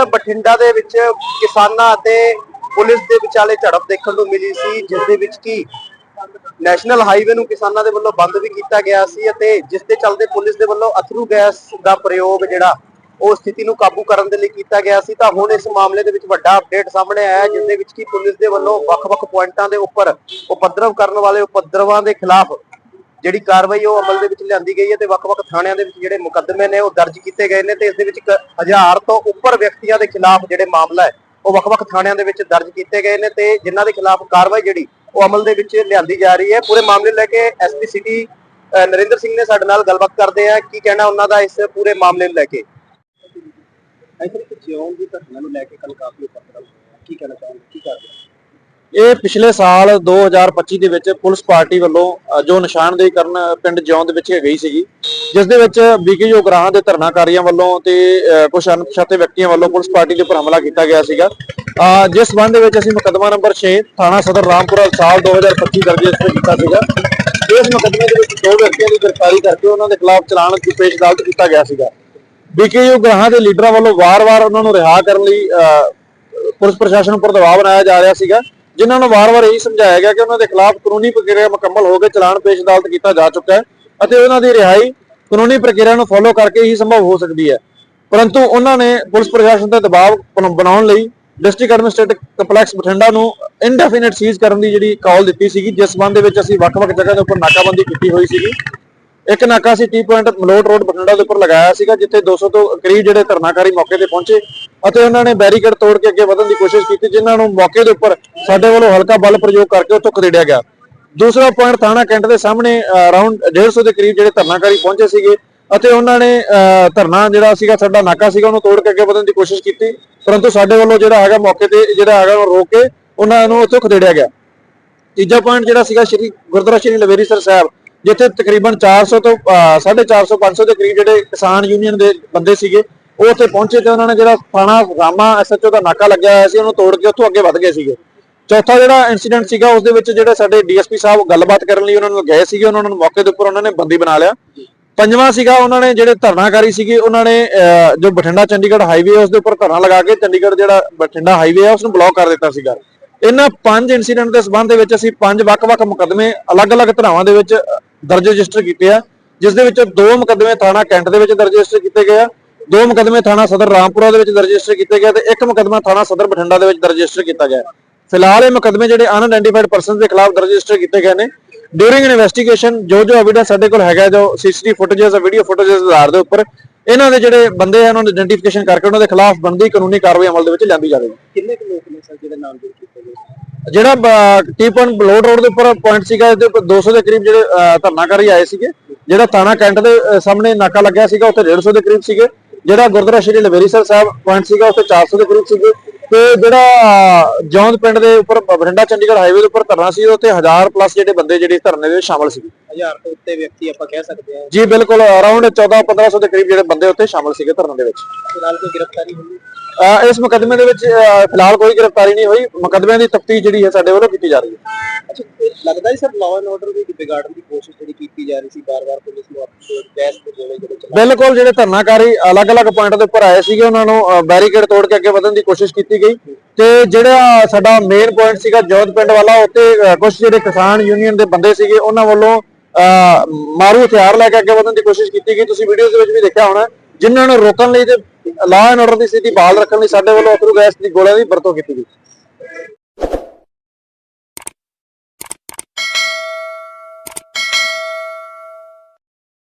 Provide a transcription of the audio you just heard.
ਕੱਲ ਬਠਿੰਡਾ ਦੇ ਵਿੱਚ ਕਿਸਾਨਾਂ ਅਤੇ ਪੁਲਿਸ ਦੇ ਵਿਚਾਲੇ ਝੜਪ ਦੇਖਣ ਨੂੰ ਮਿਲੀ ਸੀ ਜਿਸ ਦੇ ਵਿੱਚ ਕੀ ਨੈਸ਼ਨਲ ਹਾਈਵੇ ਨੂੰ ਕਿਸਾਨਾਂ ਦੇ ਵੱਲੋਂ ਬੰਦ ਵੀ ਕੀਤਾ ਗਿਆ ਸੀ ਅਤੇ ਜਿਸ ਦੇ ਚੱਲਦੇ ਪੁਲਿਸ ਦੇ ਵੱਲੋਂ ਅਥਰੂ ਗੈਸ ਦਾ ਪ੍ਰਯੋਗ ਜਿਹੜਾ ਉਹ ਸਥਿਤੀ ਨੂੰ ਕਾਬੂ ਕਰਨ ਦੇ ਲਈ ਕੀਤਾ ਗਿਆ ਸੀ। ਤਾਂ ਹੁਣ ਇਸ ਮਾਮਲੇ ਦੇ ਵਿੱਚ ਵੱਡਾ ਅਪਡੇਟ ਸਾਹਮਣੇ ਆਇਆ ਹੈ, ਜਿਸ ਦੇ ਵਿੱਚ ਕੀ ਪੁਲਿਸ ਦੇ ਵੱਲੋਂ ਵੱਖ-ਵੱਖ ਪੁਆਇੰਟਾਂ ਦੇ ਉੱਪਰ ਉਪਦਰਵ ਕਰਨ ਵਾਲੇ ਉਪਦਰਵਾਂ ਦੇ ਖਿਲਾਫ ਜਿਹੜੀ ਕਾਰਵਾਈ ਉਹ ਅਮਲ ਦੇ ਵਿੱਚ ਲਿਆਂਦੀ ਗਈ ਹੈ ਤੇ ਵੱਖ-ਵੱਖ ਥਾਣਿਆਂ ਦੇ ਵਿੱਚ ਜਿਹੜੇ ਮੁਕੱਦਮੇ ਨੇ ਉਹ ਦਰਜ ਕੀਤੇ ਗਏ ਨੇ ਤੇ ਇਸ ਦੇ ਵਿੱਚ ਇੱਕ ਤੋਂ ਉੱਪਰ ਵਿਅਕਤੀਆਂ ਦੇ ਖਿਲਾਫ ਜਿਹੜੇ ਮਾਮਲਾ ਹੈ, ਉਹ ਵੱਖ-ਵੱਖ ਥਾਣਿਆਂ ਦੇ ਵਿੱਚ ਦਰਜ ਕੀਤੇ ਗਏ ਨੇ ਤੇ ਜਿਨ੍ਹਾਂ ਦੇ ਖਿਲਾਫ ਕਾਰਵਾਈ ਜਿਹੜੀ ਉਹ ਅਮਲ ਦੇ ਵਿੱਚ ਲਿਆਂਦੀ ਜਾ ਰਹੀ ਹੈ। ਪੂਰੇ ਮਾਮਲੇ ਨੂੰ ਲੈ ਕੇ ਐਸਪੀ ਸਿਟੀ ਨਰਿੰਦਰ ਸਿੰਘ ਨੇ ਸਾਡੇ ਨਾਲ ਗੱਲਬਾਤ ਕਰਦੇ ਆ। ਕੀ ਕਹਿਣਾ ਉਹਨਾਂ ਦਾ ਇਸ ਪੂਰੇ ਮਾਮਲੇ ਨੂੰ ਲੈ ਕੇ? ਇਥੇ ਜਿਉਂ ਦੀ ਘਟਨਾ ਨੂੰ ਲੈ ਕੇ ਕੱਲ ਕਾਫੀ ਉਪਦਰਵ ਕੀ ਕਹਿਣਾ ਚਾਹੁੰਦੇ ਕੀ ਕਰਦੇ ਇਹ ਪਿਛਲੇ ਸਾਲ 2025 ਦੇ ਵਿੱਚ ਪੁਲਿਸ ਪਾਰਟੀ ਵੱਲੋਂ ਜੋ ਨਿਸ਼ਾਨਦੇਹੀ ਕਰਨ ਪਿੰਡ ਜਿਉਂ ਦੇ ਵਿੱਚ ਗਈ ਸੀਗੀ ਜਿਸ ਦੇ ਵਿੱਚ ਬੀਕੇਯੂ ਗ੍ਰਾਹਾਂ ਦੇ ਧਰਨਾਕਾਰੀਆਂ ਵੱਲੋਂ ਤੇ ਅ, ਕੁਝ ਅਣਪਛਾਤੇ ਵਿਅਕਤੀਆਂ ਵੱਲੋਂ ਪੁਲਿਸ ਪਾਰਟੀ ਦੇ ਉੱਪਰ ਹਮਲਾ ਕੀਤਾ ਗਿਆ ਸੀਗਾ। ਜਿਸ ਸੰਬੰਧ ਦੇ ਵਿੱਚ ਅਸੀਂ ਮੁਕੱਦਮਾ ਨੰਬਰ 6 ਥਾਣਾ ਸਦਰ ਰਾਮਪੁਰਾ ਸਾਲ 2025 ਦਰਜ ਰਜਿਸਟਰ ਕੀਤਾ ਸੀਗਾ। ਇਸ ਮੁਕੱਦਮੇ ਦੇ ਵਿੱਚ ਦੋ ਵਿਅਕਤੀਆਂ ਦੀ ਗ੍ਰਿਫਤਾਰੀ ਕਰਕੇ ਉਹਨਾਂ ਦੇ ਖਿਲਾਫ ਚਲਾਨ ਪੇਸ਼ ਅਦਾਲਤ ਕੀਤਾ ਗਿਆ ਸੀਗਾ। ਬੀਕੇਯੂ ਗ੍ਰਾਹਾਂ ਦੇ ਲੀਡਰਾਂ ਵੱਲੋਂ ਵਾਰ-ਵਾਰ ਉਹਨਾਂ ਨੂੰ ਰਿਹਾ ਕਰਨ ਲਈ ਅ, ਪੁਲਿਸ ਪ੍ਰਸ਼ਾਸਨ ਉੱਪਰ ਦਬਾਅ ਬਣਾਇਆ ਜਾ ਰਿਹਾ ਸੀਗਾ। ਜਿਨ੍ਹਾਂ ਨੂੰ ਵਾਰ-ਵਾਰ ਇਹੀ ਸਮਝਾਇਆ ਗਿਆ ਕਿ ਉਹਨਾਂ ਦੇ ਖਿਲਾਫ ਕਾਨੂੰਨੀ ਪ੍ਰਕਿਰਿਆ ਮੁਕੰਮਲ ਹੋ ਕੇ ਚਲਾਨ ਪੇਸ਼ ਅਦਾਲਤ ਕੀਤਾ ਜਾ ਚੁੱਕਾ ਹੈ ਅਤੇ ਉਹਨਾਂ ਦੀ ਰਿਹਾਈ ਕਾਨੂੰਨੀ ਪ੍ਰਕਿਰਿਆ ਨੂੰ ਫੋਲੋ ਕਰਕੇ ਹੀ ਸੰਭਵ ਹੋ ਸਕਦੀ ਹੈ। ਪਰੰਤੂ ਉਹਨਾਂ ਨੇ ਪੁਲਿਸ ਪ੍ਰਸ਼ਾਸਨ ਤੇ ਦਬਾਅ ਬਣਾਉਣ ਲਈ ਡਿਸਟ੍ਰਿਕਟ ਐਡਮਿਨਿਸਟ੍ਰੇਟਿਵ ਕੰਪਲੈਕਸ ਬਠਿੰਡਾ ਨੂੰ ਇਨਡੈਫੀਨਿਟ ਸੀਜ਼ ਕਰਨ ਦੀ ਜਿਹੜੀ ਕਾਲ ਦਿੱਤੀ ਸੀਗੀ, ਜਿਸ ਸੰਬੰਧ ਦੇ ਵਿੱਚ ਅਸੀਂ ਵੱਖ-ਵੱਖ ਜਗ੍ਹਾ ਦੇ ਉੱਪਰ ਨਾਕਾਬੰਦੀ ਕੀਤੀ ਹੋਈ ਸੀਗੀ। ਇੱਕ ਨਾਕਾ C T point Malout road Bathinda ਦੇ ਉੱਪਰ ਲਗਾਇਆ ਸੀਗਾ ਜਿੱਥੇ 200 ਤੋਂ ਕਰੀਬ ਜਿਹੜੇ ਧਰਨਾਕਾਰੀ ਮੌਕੇ ਤੇ ਪਹੁੰਚੇ ਅਤੇ ਉਹਨਾਂ ਨੇ ਬੈਰੀਕੇਡ ਤੋੜ ਕੇ ਅੱਗੇ ਵਧਣ ਦੀ ਕੋਸ਼ਿਸ਼ ਕੀਤੀ ਜਿਨ੍ਹਾਂ ਨੂੰ ਮੌਕੇ ਦੇ ਉੱਪਰ ਸਾਡੇ ਵੱਲੋਂ ਹਲਕਾ ਬਲ ਪ੍ਰਯੋਗ ਕਰਕੇ ਉੱਥੋਂ ਖਦੇੜਿਆ ਗਿਆ। ਦੂਸਰਾ ਪੁਆਇੰਟ ਥਾਣਾ ਕੈਂਟ ਦੇ ਸਾਹਮਣੇ ਅਰਾਊਂਡ 150 ਦੇ ਕਰੀਬ ਜਿਹੜੇ ਧਰਨਾਕਾਰੀ ਪਹੁੰਚੇ ਸੀਗੇ ਅਤੇ ਉਹਨਾਂ ਨੇ ਅਹ, ਧਰਨਾ ਜਿਹੜਾ ਸੀਗਾ ਸਾਡਾ ਨਾਕਾ ਸੀਗਾ ਉਹਨੂੰ ਤੋੜ ਕੇ ਅੱਗੇ ਵਧਣ ਦੀ ਕੋਸ਼ਿਸ਼ ਕੀਤੀ ਪਰੰਤੂ ਸਾਡੇ ਵੱਲੋਂ ਜਿਹੜਾ ਹੈਗਾ ਮੌਕੇ ਤੇ ਜਿਹੜਾ ਹੈਗਾ ਉਹ ਰੋਕ ਕੇ ਉਹਨਾਂ ਨੂੰ ਉੱਥੋਂ ਖਦੇੜਿਆ ਗਿਆ। ਤੀਜਾ ਪੁਆਇੰਟ ਜਿਹੜਾ ਸੀਗਾ ਸ਼੍ਰੀ ਗੁਰਦੁਆਰਾ ਸ਼੍ਰੀ ਲਵੇਰੀਸਰ ਸਾਹਿਬ ਜਿੱਥੇ ਤਕਰੀਬਨ 400 ਤੋਂ ਅਹ, 450 500 ਦੇ ਕਰੀਬ ਜਿਹੜੇ ਕਿਸਾਨ ਯੂਨੀਅਨ ਦੇ ਬੰਦੇ ਸੀਗੇ ਉਹ ਉੱਥੇ ਪਹੁੰਚੇ ਤੇ ਉਹਨਾਂ ਨੇ ਜਿਹੜਾ ਥਾਣਾ ਰਾਮਾ ਐਸਐਚਓ ਦਾ ਨਾਕਾ ਲੱਗਿਆ ਹੋਇਆ ਸੀ ਉਹਨੂੰ ਤੋੜ ਕੇ ਉੱਥੋਂ ਅੱਗੇ ਵਧ ਗਏ ਸੀਗੇ। ਚੌਥਾ ਜਿਹੜਾ ਇਨਸੀਡੈਂਟ ਸੀਗਾ ਉਸ ਦੇ ਵਿੱਚ ਜਿਹੜੇ ਸਾਡੇ ਡੀਐਸਪੀ ਸਾਹਿਬ ਗੱਲਬਾਤ ਕਰਨ ਲਈ ਉਹਨਾਂ ਨੂੰ ਗਏ ਸੀਗੇ ਉਹਨਾਂ ਨੂੰ ਮੌਕੇ ਦੇ ਉੱਪਰ ਉਹਨਾਂ ਨੇ ਬੰਦੀ ਬਣਾ ਲਿਆ। ਪੰਜਵਾਂ ਸੀਗਾ ਉਹਨਾਂ ਨੇ ਜਿਹੜੇ ਧਰਨਾਕਾਰੀ ਸੀਗੇ ਉਹਨਾਂ ਨੇ ਜੋ ਬਠਿੰਡਾ ਚੰਡੀਗੜ੍ਹ ਹਾਈਵੇ ਉਸ ਦੇ ਉੱਪਰ ਧਰਨਾ ਲਗਾ ਕੇ ਚੰਡੀਗੜ੍ਹ ਜਿਹੜਾ ਬਠਿੰਡਾ ਹਾਈਵੇ ਹੈ ਉਸ ਨੂੰ ਬਲੌਕ ਕਰ ਦਿੱਤਾ ਸੀਗਾ। ਇਹਨਾਂ ਪੰਜ ਇਨਸੀਡੈਂਟ ਦੇ ਸਬੰਧ ਦੇ ਵਿੱਚ ਅਸੀਂ ਪੰਜ ਵੱਖ-ਵੱਖ ਮੁਕੱਦਮੇ ਅਲੱਗ-ਅਲੱਗ ਧਰਾਵਾਂ ਦੇ ਵਿੱਚ ਦਰਜ ਰਜਿਸਟਰ ਕੀਤੇ ਆ, ਜਿਸ ਦੇ ਵਿੱਚ ਦੋ ਮੁਕੱਦਮੇ ਥਾਣਾ ਕੈਂਟ ਦੇ ਵਿੱਚ ਦਰਜ ਰਜਿਸਟਰ ਕੀਤੇ ਗਏ ਆ, ਦੋ ਮੁਕਦਮੇ ਥਾਣਾ ਸਦਰ ਰਾਮਪੁਰਾ ਦੇ ਵਿੱਚ ਦਰਜ ਰਜਿਸਟਰ ਕੀਤੇ ਗਏ ਤੇ ਇੱਕ ਮੁਕਦਮਾ ਥਾਣਾ ਸਦਰ ਬਠਿੰਡਾ ਦੇ ਵਿੱਚ ਦਰਜ ਰਜਿਸਟਰ ਕੀਤਾ ਗਿਆ ਫਿਲਹਾਲ ਇਹ ਮੁਕਦਮੇ ਜਿਹੜੇ ਅਨਆਇਡੈਂਟੀਫਾਈਡ ਪਰਸਨਸ ਦੇ ਖਿਲਾਫ ਦਰਜ ਰਜਿਸਟਰ ਕੀਤੇ ਗਏ ਨੇ। ਡਿਊਰਿੰਗ ਇਨਵੈਸਟੀਗੇਸ਼ਨ ਜੋ ਜੋ ਐਵੀਡੈਂਸ ਸਾਡੇ ਕੋਲ ਹੈਗਾ, ਜੋ ਸੀਸੀਟੀਵੀ ਫੁਟੇਜਸ ਆ ਵੀਡੀਓ ਫੁਟੇਜਸ ਆਧਾਰ ਦੇ ਉੱਪਰ, ਇਹਨਾਂ ਦੇ ਜਿਹੜੇ ਬੰਦੇ ਹਨ ਉਹਨਾਂ ਦੀ ਆਇਡੈਂਟੀਫਿਕੇਸ਼ਨ ਕਰਕੇ ਉਹਨਾਂ ਦੇ ਖਿਲਾਫ ਬਣਦੀ ਕਾਨੂੰਨੀ ਕਾਰਵਾਈ ਅਮਲ ਦੇ ਵਿੱਚ ਲਿਆਂਦੀ ਜਾਵੇਗੀ ਕਿੰਨੇ ਕੁ ਲੋਕ ਨੇ ਸਰ ਜਿਹੜੇ ਨਾਮਜ਼ਦ ਕੀਤੇ ਗਏ? ਜਿਹੜਾ ਟੀ ਬਲੋਡ ਰੋਡ ਦੇ ਉੱਪਰ ਪੁਆਇੰਟ ਸੀਗਾ, ਇਹਦੇ ਉੱਪਰ 200 ਦੇ ਕਰੀਬ ਜਿਹੜੇ ਧਰਨਾਕਾਰੀ ਆਏ ਸੀਗੇ। ਜਿਹੜਾ ਥਾਣਾ ਕੈਂਟ ਦੇ ਸਾਹਮਣੇ ਨਾਕਾ ਲੱਗਿਆ ਸੀਗਾ, ਉੱਥੇ 150 ਦੇ ਕਰੀਬ ਸੀਗੇ। ਜਿਹੜਾ ਗੁਰਦੁਆਰਾ ਸ਼੍ਰੀ ਲਵੇਰੀਸਰ ਸਾਹਿਬ ਪੁਆਇੰਟ ਸੀਗਾ, ਉੱਥੇ 400 ਦੇ ਕਰੀਬ ਸੀਗੇ। ਤੇ ਜਿਹੜਾ ਜੌਂਦ ਪਿੰਡ ਦੇ ਉੱਪਰ ਬਠਿੰਡਾ ਚੰਡੀਗੜ੍ਹ ਹਾਈਵੇ ਦੇ ਉੱਪਰ ਧਰਨਾ ਸੀ ਉੱਥੇ 1000 ਪਲੱਸ ਜਿਹੜੇ ਬੰਦੇ ਜਿਹੜੇ ਧਰਨੇ ਦੇ ਸ਼ਾਮਲ ਸੀਗੇ। ਹਜ਼ਾਰ ਤੋਂ ਉੱਤੇ ਵਿਅਕਤੀ ਆਪਾਂ ਕਹਿ ਸਕਦੇ ਹਾਂ। ਜੀ ਬਿਲਕੁਲ ਅਰਾਊਂਡ 14 1500 ਦੇ ਕਰੀਬ ਜਿਹੜੇ ਬੰਦੇ ਉੱਥੇ ਸ਼ਾਮਲ ਸੀਗੇ ਧਰਨੇ ਦੇ ਵਿੱਚ। ਫਿਲਹਾਲ ਕੋਈ ਗ੍ਰਿਫਤਾਰੀ ਹੋਈ? ਇਸ ਮੁਕੱਦਮੇ ਦੇ ਵਿੱਚ ਫਿਲਹਾਲ ਕੋਈ ਗ੍ਰਿਫਤਾਰੀ ਨਹੀਂ ਹੋਈ। ਮੁਕੱਦਮਿਆਂ ਦੀ ਤਫਤੀਸ਼ ਜਿਹੜੀ ਹੈ ਸਾਡੇ ਵੱਲੋਂ ਕੀਤੀ ਜਾ ਰਹੀ ਹੈ। ਅੱਛਾ ਲੱਗਦਾ ਹੀ ਸਰ ਲਾਅ ਐਂਡ ਆਰਡਰ ਦੀ ਵਿਗਾੜਨ ਦੀ ਕੋਸ਼ਿਸ਼ ਜਿਹੜੀ ਕੀਤੀ ਜਾ ਰਹੀ ਸੀ ਬਾਰ-ਬਾਰ ਪੁਲਿਸ ਨੂੰ ਗੈਸ ਤੇ ਜਿਹੜੇ ਬਿਲਕੁਲ ਜਿਹੜੇ ਧਰਨਾਕਾਰੀ ਅਲੱਗ-ਅਲੱਗ ਪੁਆਇੰਟ ਦੇ ਉੱਪਰ ਆਏ ਸੀਗੇ ਉਹਨਾਂ ਨੂੰ ਬੈਰੀਕੇਡ ਤੋੜ ਕੇ ਅੱਗੇ ਵਧਣ ਦੀ ਕੋਸ਼ਿਸ਼ ਕੀਤੀ ਗਈ ਤੇ ਜਿਹੜਾ ਸਾਡਾ ਮੇਨ ਪੁਆਇੰਟ ਸੀਗਾ ਜੋਧ ਪਿੰਡ ਵਾਲਾ ਉੱਤੇ ਕੁਝ ਜਿਹੜੇ ਕਿਸਾਨ ਯੂਨੀਅਨ ਦੇ ਬੰਦੇ ਸੀਗੇ ਉਹਨਾਂ ਵੱਲੋਂ ਅਹ, ਮਾਰੂ ਹਥਿਆਰ ਲੈ ਕੇ ਅੱਗੇ ਵਧਣ ਦੀ ਕੋਸ਼ਿਸ਼ ਕੀਤੀ ਗਈ। ਤੁਸੀਂ ਵੀਡੀਓਜ਼ ਦੇ ਵਿੱਚ ਵੀ ਦੇਖਿਆ ਹੋਣਾ ਜਿਨ੍ਹਾਂ ਨੂੰ ਰੋਕਣ ਲਈ ਤੇ ਲਾਅ ਐਂਡ ਆਰਡਰ ਦੀ ਸਥਿਤੀ ਬਹਾਲ ਰੱਖਣ ਲਈ ਸਾਡੇ ਵੱਲੋਂ ਅਥਰੂ ਗੈਸ ਦੀ ਗੋਲਿਆਂ ਦੀ ਵਰਤੋਂ ਕੀਤੀ ਗਈ।